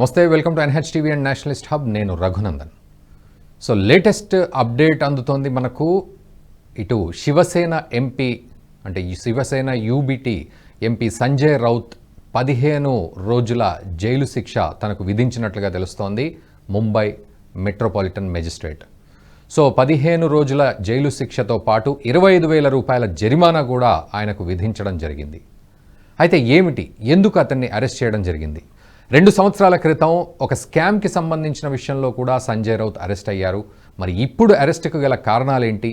నమస్తే welcome to N H TV and nationalist hub. నేను Raghunandan. So latest update అందుతోంది మనకు. ఇటు శివసేన ఎంపీ అంటే ఈ Shivsena U B T MP Sanjay Raut పదిహేను రోజుల జైలు శిక్ష తనకు విధించినట్లుగా తెలుస్తోంది ముంబై మెట్రోపాలిటన్ మెజిస్ట్రేట్. సో పదిహేను రోజుల జైలు శిక్షతో పాటు ఇరవై ఐదు వేల రూపాయల జరిమానా కూడా ఆయనకు విధించడం జరిగింది. అయితే ఏమిటి? ఎందుకు అతన్ని అరెస్ట్ చేయడం జరిగింది? రెండు సంవత్సరాల క్రితం ఒక స్కామ్కి సంబంధించిన విషయంలో కూడా సంజయ్ రౌత్ అరెస్ట్ అయ్యారు. మరి ఇప్పుడు అరెస్ట్కు గల కారణాలేంటి?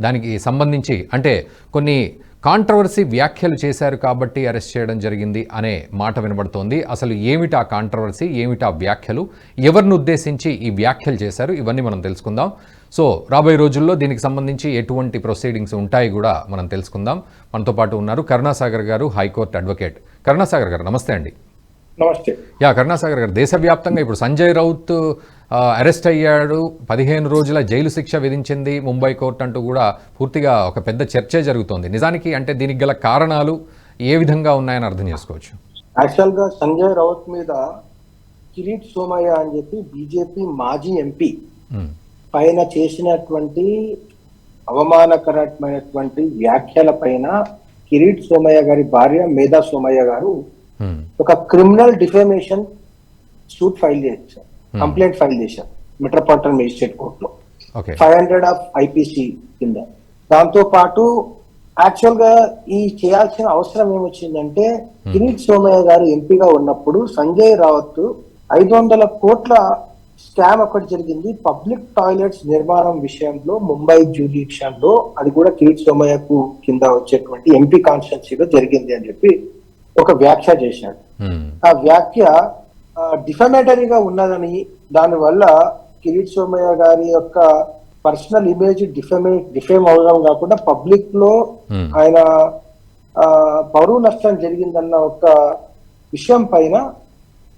దానికి సంబంధించి అంటే కొన్ని కాంట్రవర్సీ వ్యాఖ్యలు చేశారు కాబట్టి అరెస్ట్ చేయడం జరిగింది అనే మాట వినబడుతోంది. అసలు ఏమిటి ఆ కాంట్రవర్సీ? ఏమిటి ఆ వ్యాఖ్యలు? ఎవరిని ఉద్దేశించి ఈ వ్యాఖ్యలు చేశారు? ఇవన్నీ మనం తెలుసుకుందాం. సో రాబోయే రోజుల్లో దీనికి సంబంధించి ఎటువంటి ప్రొసీడింగ్స్ ఉంటాయి కూడా మనం తెలుసుకుందాం. మనతో పాటు ఉన్నారు కరుణాసాగర్ గారు హైకోర్టు అడ్వకేట్. కరుణాసాగర్ గారు నమస్తే అండి. నమస్తే. యా కరుణాసాగర్ గారు దేశవ్యాప్తంగా ఇప్పుడు సంజయ్ రౌత్ అరెస్ట్ అయ్యాడు. పదిహేను రోజుల జైలు శిక్ష విధించింది ముంబై కోర్టు అంటూ కూడా పూర్తిగా ఒక పెద్ద చర్చే జరుగుతోంది. నిజానికి అంటే దీనికి గల కారణాలు ఏ విధంగా ఉన్నాయని అర్థం చేసుకోవచ్చు? యాక్చువల్గా సంజయ్ రౌత్ మీద కిరీట్ సోమయ్య అని చెప్పి బీజేపీ మాజీ ఎంపీ పైన చేసినటువంటి అవమానకరమైనటువంటి వ్యాఖ్యల పైన కిరీట్ సోమయ్య గారి భార్య మేధా సోమయ్య గారు ఒక క్రిమినల్ డిఫేమేషన్ సూట్ ఫైల్ చేశారు. కంప్లైంట్ ఫైల్ చేశారు మెట్రోపాలిటన్ మేజిస్ట్రేట్ కోర్టులో ఫైవ్ హండ్రెడ్ ఆఫ్ ఐపీసీ కింద. దాంతో పాటు యాక్చువల్గా ఈ చేయాల్సిన అవసరం ఏమొచ్చిందంటే కిరీట్ సోమయ్య గారు ఎంపీగా ఉన్నప్పుడు సంజయ్ రావత్ ఐదు వందల కోట్ల స్కామ్ ఒకటి జరిగింది. పబ్లిక్ టాయిలెట్స్ నిర్మాణం విషయంలో ముంబై జ్యూడిషన్లో అది కూడా కిరీట్ సోమయ్యకు కింద వచ్చేటువంటి ఎంపీ కాన్స్టిట్యున్సీలో జరిగింది అని చెప్పి ఒక వ్యాఖ్య చేశాడు. ఆ వ్యాఖ్య డిఫమేటరీగా ఉన్నదని దానివల్ల కిరీట్ సోమయ్య గారి యొక్క పర్సనల్ ఇమేజ్ డిఫమే డిఫేమ్ అవడం కాకుండా పబ్లిక్లో ఆయన ఆ, పరువు నష్టం జరిగిందన్న ఒక విషయం పైన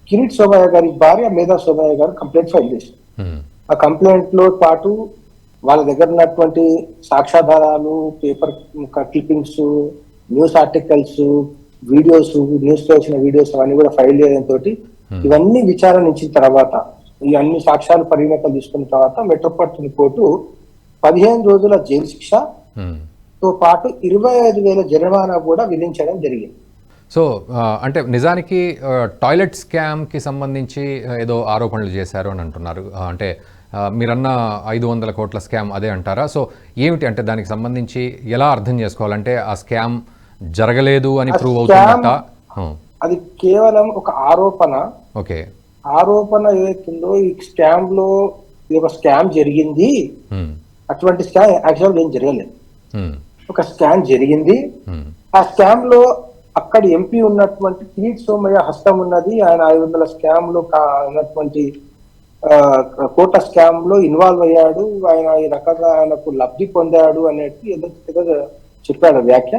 కిరీట్ సోమయ్య గారి భార్య మేధా సోమయ్య గారు కంప్లైంట్ ఫైల్ చేశారు. ఆ కంప్లైంట్లో పాటు వాళ్ళ దగ్గర ఉన్నటువంటి సాక్ష్యాధారాలు paper clippings news articles videos న్యూస్లో వచ్చిన వీడియోస్ అవన్నీ కూడా ఫైల్ చేయడంతో ఇవన్నీ విచారణ ఇచ్చిన తర్వాత ఈ అన్ని సాక్ష్యాలు పరిగణలోకి తీసుకున్న తర్వాత మెట్రోపాలిటన్ కోర్టు పదిహేను రోజుల జైలు శిక్ష ఉమ్. తో పాటు ఇరవై ఐదు వేల జరిమానా కూడా విధించడం జరిగింది. సో అంటే నిజానికి టాయిలెట్ స్కామ్కి సంబంధించి ఆ, ఏదో ఆరోపణలు చేశారు అని అంటున్నారు. అంటే మీరన్న ఐదు వందల కోట్ల స్కామ్ అదే అంటారా? సో ఏమిటి అంటే దానికి సంబంధించి ఎలా అర్థం చేసుకోవాలంటే ఆ స్కామ్ జరగలేదు అని ప్రూవ్ అవుతుందట. అది కేవలం ఒక ఆరోపణ. ఓకే. ఆరోపణ ఏదైతుందో ఈ స్కామ్లో ఇది ఒక స్కామ్ జరిగింది. అటువంటి స్కామ్ యాక్చువల్ ఏం జరగలేదు. ఒక స్కామ్ జరిగింది. ఆ స్కామ్లో అక్కడ ఎంపీ ఉన్నటువంటి కిరీట్ సోమయ్య హస్తం ఉన్నది. ఆయన ఐదు వందల స్కామ్లో ఉన్నటువంటి కోట స్కామ్లో ఇన్వాల్వ్ అయ్యాడు. ఆయన ఈ రకంగా ఆయనకు లబ్ధి పొందాడు అనేది ఏదో చెప్పాడు వ్యాఖ్య.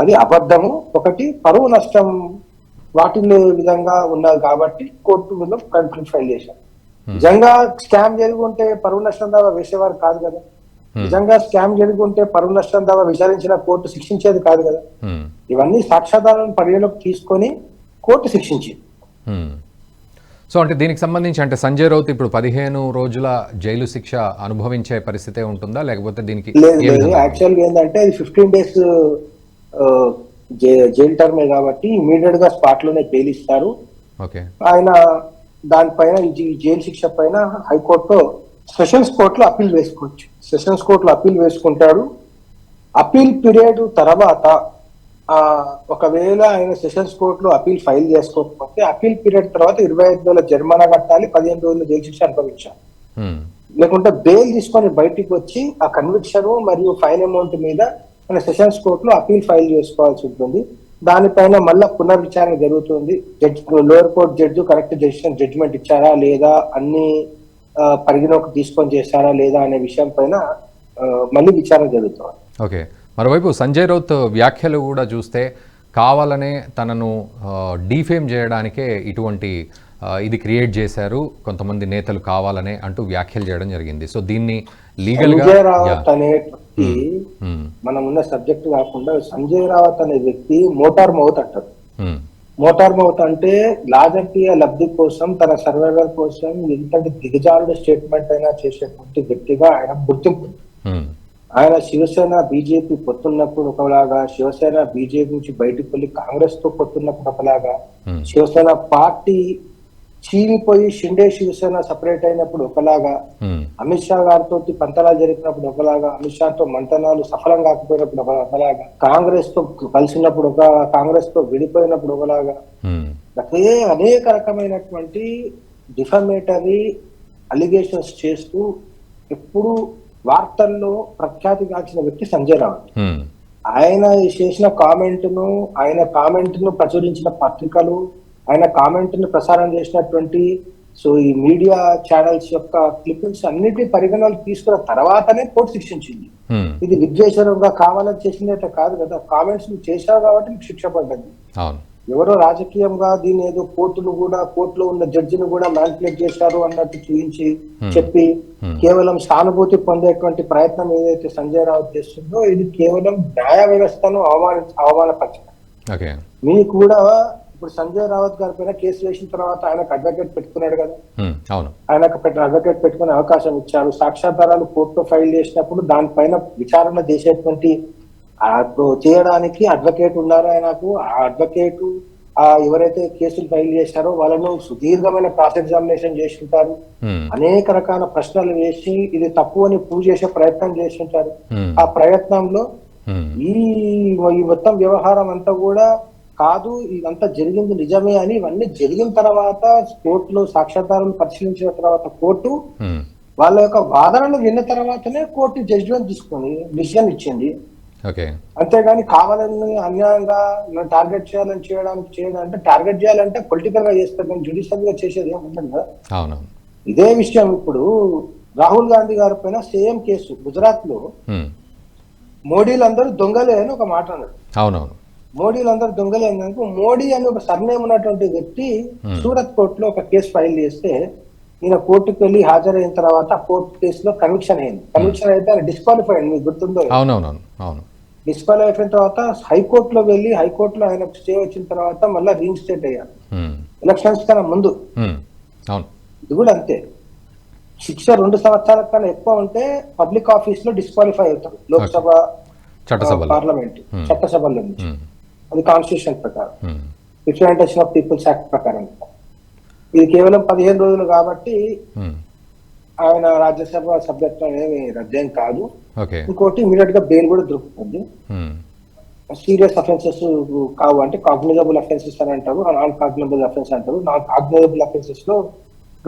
అది అబద్ధము. ఒకటి పరువు నష్టం వాటిల్లో విధంగా ఉన్నది కాబట్టి కోర్టు మీద కంప్లైంట్ ఫైల్ చేశారు. నిజంగా స్కామ్ జరిగి ఉంటే పరువు నష్టం దావా వేసేవారు కాదు కదా. నిజంగా స్కామ్ జరిగి ఉంటే పరువు నష్టం దావా విచారించిన కోర్టు శిక్షించేది కాదు కదా. ఇవన్నీ సాక్ష్యాధారాలను పరిగణలోకి తీసుకొని కోర్టు శిక్షించింది. సో అంటే దీనికి సంబంధించి అంటే సంజయ్ రౌత్ ఇప్పుడు పదిహేను రోజుల జైలు శిక్ష అనుభవించే పరిస్థితే ఉంటుందా? లేకపోతే దీనికి లేదు ఏ లేదు. విధంగా? యాక్చువల్గా ఏంటంటే ఫిఫ్టీన్ డేస్ జైలు టర్మే కాబట్టి ఇమీడియట్గా స్పాట్లోనే బెయిల్ ఇస్తారు. ఓకే. ఆయన దానిపైన ఈ జైలు శిక్ష పైన హైకోర్టులో సెషన్స్ కోర్టులో అప్పీల్ వేసుకోవచ్చు. సెషన్స్ కోర్టులో అప్పీల్ వేసుకుంటాడు. అప్పీల్ పీరియడ్ తర్వాత ఒకవేళ ఆయన సెషన్స్ కోర్టులో అప్పీల్ ఫైల్ చేసుకోకపోతే అప్పీల్ పీరియడ్ తర్వాత ఇరవై ఐదు వేల జరిమానా కట్టాలి పదిహేను రోజుల జైలు శిక్ష అనుభవించాలి. లేకుంటే బెయిల్ తీసుకొని బయటికి వచ్చి ఆ కన్విక్షన్ మరియు ఫైన్ అమౌంట్ మీద మన సెషన్స్ కోర్టులో అప్పీల్ ఫైల్ చేసుకోవాల్సి ఉంటుంది. దానిపైన మళ్ళా పునర్విచారణ జరుగుతుంది. Judge lower court judge correct decision judgement ఇచ్చారా లేదా అన్ని పరిగణలోకి తీసుకొని చేశారా లేదా అనే విషయం పైన మళ్ళీ విచారణ జరుగుతుంది. ఓకే. మరోవైపు సంజయ్ రౌత్ వ్యాఖ్యలు కూడా చూస్తే కావాలనే తనను డీఫేమ్ చేయడానికే ఇటువంటి ఇది క్రియేట్ చేశారు. కొంతమంది నేతలు కావాలనే అంటూ వ్యాఖ్యలు చేయడం జరిగింది. సో దీన్ని ఉమ్, మనం ఉన్న సబ్జెక్ట్ కాకుండా సంజయ్ రావత్ అనే వ్యక్తి మోటార్ మౌత్ అంటారు. మోటార్ మౌత్ అంటే రాజకీయ లబ్ధి కోసం తన సర్వైవల్ కోసం ఎంతటి దిగజారుడు స్టేట్మెంట్ అయినా చేసేటువంటి వ్యక్తిగా ఆయన గుర్తింపు. ఆయన శివసేన బీజేపీ పొత్తున్నప్పుడు ఒకలాగా శివసేన బీజేపీ నుంచి బయటకు వెళ్ళి కాంగ్రెస్తో పొత్తున్నప్పుడు ఒకలాగా ఉమ్, శివసేన పార్టీ చీలిపోయి షిండే శివసేన సపరేట్ అయినప్పుడు ఒకలాగా ఉమ్, అమిత్ షా గారితో పంతనాలు జరిపినప్పుడు ఒకలాగా అమిత్ షా తో మంతనాలు సఫలం కాకపోయినప్పుడు ఒక- ఒకలాగా కాంగ్రెస్తో కలిసినప్పుడు ఒక కాంగ్రెస్తో విడిపోయినప్పుడు ఒకలాగా. ఉమ్, అదే అనేక రకమైనటువంటి డిఫమేటరీ అలిగేషన్స్ చేస్తూ ఎప్పుడు వార్తల్లో ప్రఖ్యాతిగాల్చిన వ్యక్తి సంజయ్ రావత్. ఆయన చేసిన కామెంట్ను ఆయన కామెంట్ను ప్రచురించిన పత్రికలు ఆయన కామెంట్ను ప్రసారం చేసినటువంటి సో ఈ మీడియా ఛానల్స్ యొక్క క్లిప్పింగ్స్ అన్నిటి పరిగణనలు తీసుకున్న తర్వాతనే కోర్టు శిక్షించింది. ఇది విద్వేషరంగా కావాలని చేసిందైతే కాదు కదా. కామెంట్స్ నువ్వు చేశావు కాబట్టి నీకు శిక్ష పడ్డది. ఎవరో రాజకీయంగా దీని ఏదో కోర్టును కూడా కోర్టులో ఉన్న జడ్జిని కూడా మ్యానిపులేట్ చేశారు అన్నట్టు చూపించి చెప్పి Hmm. కేవలం సానుభూతి పొందేటువంటి ప్రయత్నం ఏదైతే సంజయ్ రావు చేస్తుందో ఇది కేవలం న్యాయ వ్యవస్థను అవమాన అవమానపరచడం మీకు కూడా ఇప్పుడు సంజయ్ రావత్ గారి పైన కేసు వేసిన తర్వాత ఆయనకు అడ్వకేట్ పెట్టుకున్నాడు కదా. అవును. ఆయనకు పెట్టిన అడ్వకేట్ పెట్టుకునే అవకాశం ఇచ్చారు. సాక్ష్యాధారాలు కోర్టులో ఫైల్ చేసినప్పుడు దానిపైన విచారణ చేసేటువంటి ఆ ఇప్పుడు చేయడానికి అడ్వకేట్ ఉన్నారు ఆయనకు? ఆ అడ్వకేట్ ఆ ఎవరైతే కేసులు ఫైల్ చేశారో వాళ్ళను సుదీర్ఘమైన క్రాస్ ఎగ్జామినేషన్ చేసి ఉంటారు. ఉమ్, అనేక రకాల ప్రశ్నలు వేసి ఇది తప్పు అని ప్రూవ్ చేసే ప్రయత్నం చేసి ఉంటారు. ఉమ్, ఆ ప్రయత్నంలో ఉమ్, ఈ ఈ మొత్తం వ్యవహారం అంతా కూడా కాదు ఇదంతా జరిగింది నిజమే అని ఇవన్నీ జరిగిన తర్వాత కోర్టులో సాక్ష్యాధారాలను పరిశీలించిన తర్వాత కోర్టు వాళ్ళ యొక్క వాదనలు విన్న తర్వాతనే కోర్టు జడ్జిమెంట్ తీసుకొని డిసిజన్ ఇచ్చింది. అంతేగాని కావాలని అన్యాయంగా టార్గెట్ చేయాలని చేయడానికి చేయడం అంటే టార్గెట్ చేయాలంటే పొలిటికల్గా చేస్తారు. కానీ జుడిషియల్గా చేసేది ఏమి ఉండదు కదా. అవునవును ఇదే విషయం ఇప్పుడు రాహుల్ గాంధీ గారి పైన సేమ్ కేసు గుజరాత్లో మోడీలందరూ దొంగలే అని ఒక మాట అన్నాడు. అవునవును. మోడీలందరూ దొంగలే అన్నందుకు మోడీ అని ఒక సర్నేమ్ ఉన్నటువంటి వ్యక్తి. సూరత్ కోర్టులో ఒక కేసు ఫైల్ చేస్తే ఈయన కోర్టుకు వెళ్ళి హాజరైన తర్వాత కోర్టు కేసులో కన్విక్షన్ అయింది. కన్విక్షన్ అయితే ఆయన డిస్క్వాలిఫై అయింది మీకు గుర్తుందో అవునవునవును. అవును. డిస్క్వాలిఫై అయిన తర్వాత హైకోర్టులో వెళ్ళి హైకోర్టులో ఆయనకు స్టే వచ్చిన తర్వాత మళ్ళీ రీఇన్స్టేట్ అయ్యారు. ఎలక్షన్స్ కన్నా ముందు. అవును. ఇది కూడా అంతే. శిక్ష రెండు సంవత్సరాల కన్నా ఎక్కువ ఉంటే పబ్లిక్ ఆఫీస్లో డిస్క్వాలిఫై అవుతారు లోక్సభ పార్లమెంట్ Hmm. చట్టసభలో నుంచి. ఉమ్, అది కాన్స్టిట్యూషన్ ప్రకారం. రిప్రజెంటేషన్ ఆఫ్ పీపుల్స్ యాక్ట్ ప్రకారం. ఇది కేవలం పదిహేను రోజులు కాబట్టి ఆయన రాజ్యసభ సభ్యత్వం ఏమి రద్దేం కాదు. ఇంకోటి ఇమీడియట్గా బెయిల్ కూడా దొరుకుతుంది. సీరియస్ అఫెన్సెస్ కావు అంటే కాగ్నిజబుల్ అఫెన్సెస్ అని అంటారు నాన్ కాగ్నిజబుల్ అఫెన్స్ అంటారు. నాన్ కాగ్నిజబుల్ అఫెన్సెస్లో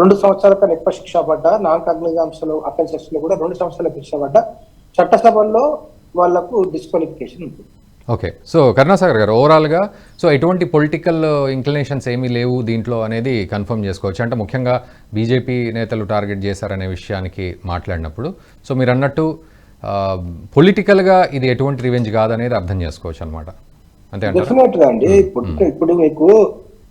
రెండు సంవత్సరాల కన్నా ఎక్కువ శిక్ష పడ్డా నాన్ కాగ్నిజమ్స్లో అఫెన్సెస్లో కూడా రెండు సంవత్సరాల శిక్ష పడ్డా చట్టసభల్లో వాళ్ళకు డిస్క్వాలిఫికేషన్ ఉంటుంది. ఓకే సో కరుణాసాగర్ గారు ఓవరాల్గా సో ఎటువంటి పొలిటికల్ ఇంక్లినేషన్స్ ఏమీ లేవు దీంట్లో అనేది కన్ఫర్మ్ చేసుకోవచ్చు. అంటే ముఖ్యంగా బీజేపీ నేతలు టార్గెట్ చేశారనే విషయానికి మాట్లాడినప్పుడు సో మీరు అన్నట్టు పొలిటికల్గా ఇది ఎటువంటి రివెంజ్ కాదనేది అర్థం చేసుకోవచ్చు అనమాట అంతే అండి. ఇప్పుడు ఇప్పుడు మీకు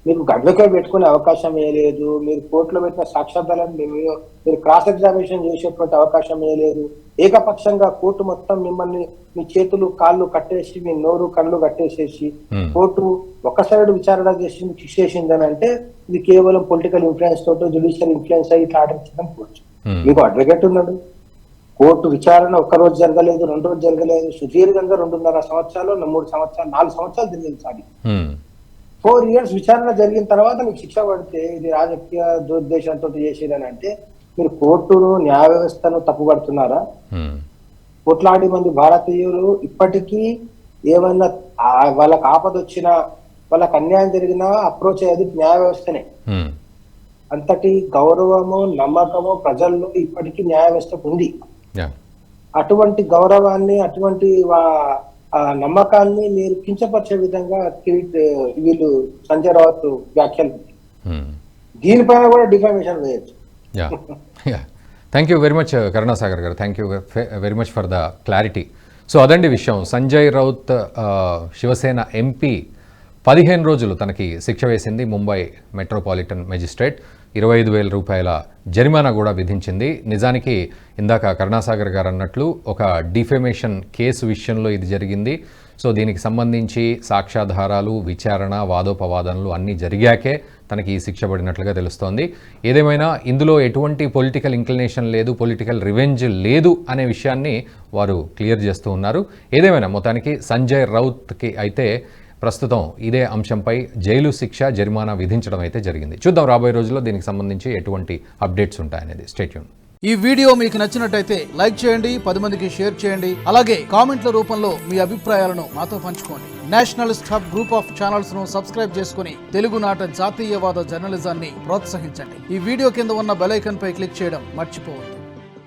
మీకు అడ్వకేట్ పెట్టుకునే అవకాశం ఏ లేదు మీరు కోర్టులో పెట్టిన సాక్ష్యాధారాలను మీరు మీరు క్రాస్ ఎగ్జామినేషన్ చేసేటువంటి అవకాశం ఏ లేదు ఏకపక్షంగా కోర్టు మొత్తం మిమ్మల్ని మీ చేతులు కాళ్ళు కట్టేసి మీ నోరు కళ్ళు కట్టేసేసి Hmm. కోర్టు ఒక సైడ్ విచారణ చేసి మీకు శిక్ష అంటే ఇది కేవలం పొలిటికల్ ఇన్ఫ్లుయెన్స్ తోటి జుడిషియల్ ఇన్ఫ్లుయెన్స్ అయ్యి ఇట్లా ఆర్డర్ చేయడం కోర్టు Hmm. మీకు అడ్వకేట్ ఉన్నాడు కోర్టు విచారణ ఒక్క రోజు జరగలేదు రెండు రోజు జరగలేదు సుదీర్ఘంగా రెండున్నర సంవత్సరాలు మూడు సంవత్సరాలు నాలుగు సంవత్సరాలు Hmm. ఫోర్ ఇయర్స్ విచారణ జరిగిన తర్వాత మీకు శిక్ష పడితే ఇది రాజకీయ దురుద్దేశంతో చేసేదని అంటే మీరు కోర్టును న్యాయ వ్యవస్థను తప్పుపడుతున్నారా. కోట్లాది మంది భారతీయులు ఇప్పటికీ ఏమన్నా వాళ్ళకి ఆపద వచ్చినా వాళ్ళకి అన్యాయం జరిగినా అప్రోచ్ అయ్యేది న్యాయ వ్యవస్థనే. అంతటి గౌరవము నమ్మకము ప్రజల్లో ఇప్పటికీ న్యాయ వ్యవస్థకు ఉంది. అటువంటి గౌరవాన్ని అటువంటి వా- ఆ నమ్మకాన్ని మీరు కించపరిచే విధంగా కిరీట్ వీళ్ళు సంజయ్ రావత్ వ్యాఖ్యలు. దీనిపైన కూడా డిఫామేషన్ వేయచ్చు. Yeah. Yeah. Thank you very much Karunasagar garu. Thank you very much for the clarity so అదండి విషయం. సంజయ్ రౌత్ శివసేన ఎంపీ పదిహేను రోజులు తనకి శిక్ష వేసింది ముంబై మెట్రోపాలిటన్ మెజిస్ట్రేట్. ఇరవై ఐదు వేల రూపాయల జరిమానా కూడా విధించింది. నిజానికి ఇందాక కరుణాసాగర్ గారు అన్నట్లు ఒక డిఫెమేషన్ కేసు విషయంలో ఇది జరిగింది. సో దీనికి సంబంధించి సాక్ష్యాధారాలు విచారణ వాదోపవాదనలు అన్నీ జరిగాకే తనకి ఈ శిక్ష పడినట్లుగా తెలుస్తోంది. ఏదేమైనా ఇందులో ఎటువంటి పొలిటికల్ ఇంక్లినేషన్ లేదు పొలిటికల్ రివెంజ్ లేదు అనే విషయాన్ని వారు క్లియర్ చేస్తూ ఉన్నారు. ఏదేమైనా మొత్తానికి సంజయ్ రౌత్కి అయితే ప్రస్తుతం ఇదే అంశంపై జైలు శిక్ష జరిమానా విధించడం అయితే జరిగింది. చూద్దాం రాబోయే రోజుల్లో దీనికి సంబంధించి ఎటువంటి అప్డేట్స్ ఉంటాయనేది. స్టేట్యూన్ ఈ వీడియో మీకు నచ్చినట్టయితే లైక్ చేయండి పది మందికి షేర్ చేయండి. అలాగే కామెంట్ల రూపంలో మీ అభిప్రాయాలను మాతో పంచుకోండి. నేషనలిస్ట్ హబ్ గ్రూప్ ఆఫ్ ఛానల్స్ను సబ్స్క్రైబ్ చేసుకుని తెలుగునాట జాతీయవాద జర్నలిజాన్ని ప్రోత్సహించండి. ఈ వీడియో కింద ఉన్న బెలైకన్ పై క్లిక్ చేయడం మర్చిపోవద్దు.